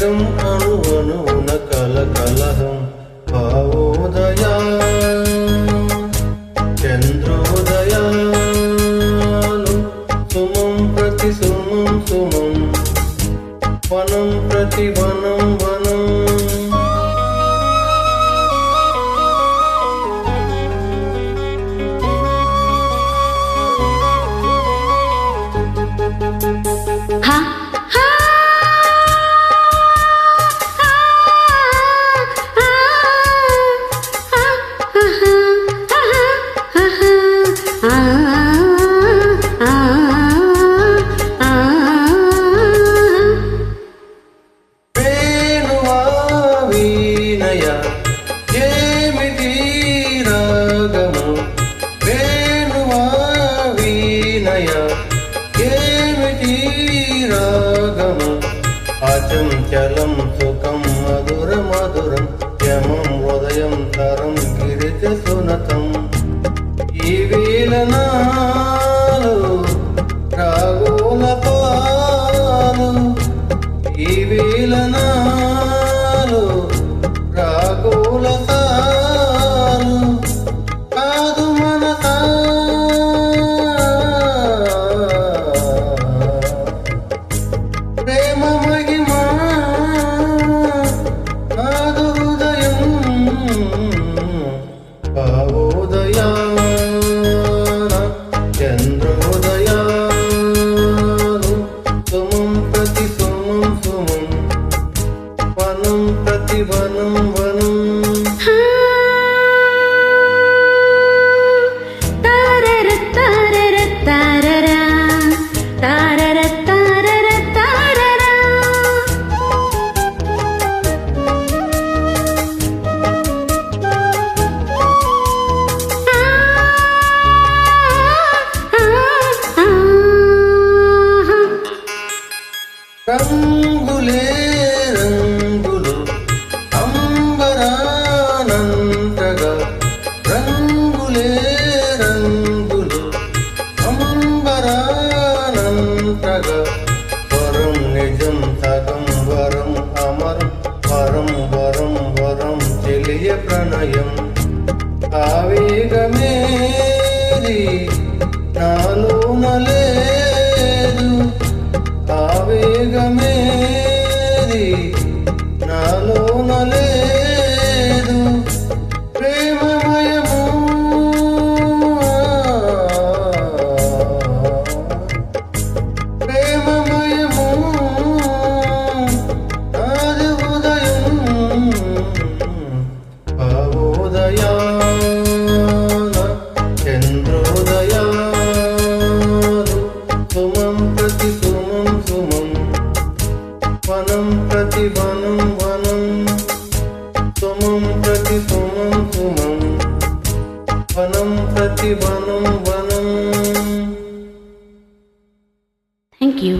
జగం అణు అణువున కల కలహం. భావోదయా చంద్రోదయాలు సుమం ప్రతి సుమం సుమం వనం ప్రతి వనం ఉదయం తరం గిరిజ సునతం. ఈ వీలనాలు రాగుల పాలు. ఈ వీలనాలు రాగుల తాలు కాదు మనసా. ప్రేమ రంగులే రంగులు అంబరానంతగా. రంగులే రంగులు అంబరానంతగా. gonna Carrégame. వనం ప్రతి వనం వనం థ్యాంక్ యూ